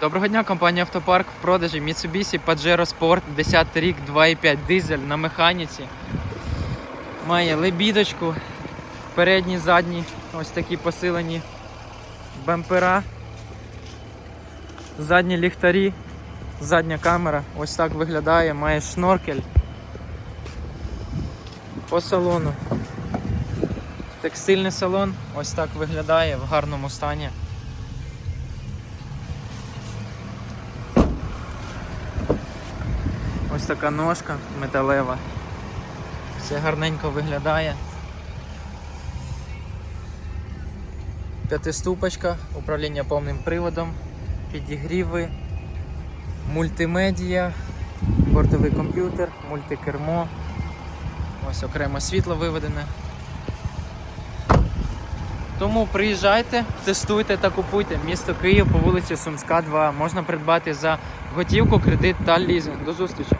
Доброго дня, компанія Автопарк в продажі Mitsubishi Pajero Sport 10 рік 2.5 дизель на механіці. Має лебідочку, передні, задні, ось такі посилені бампера, задні ліхтарі, задня камера, ось так виглядає, має шноркель по салону. Текстильний салон ось так виглядає в гарному стані. Ось така ножка металева. Все гарненько виглядає. П'ятиступочка, управління повним приводом, підігріви, мультимедія, бортовий комп'ютер, мультикермо. Ось окремо світло виведене. Тому приїжджайте, тестуйте та купуйте. Місто Київ по вулиці Сумська, 2. Можна придбати за готівку, кредит та лізинг. До зустрічі!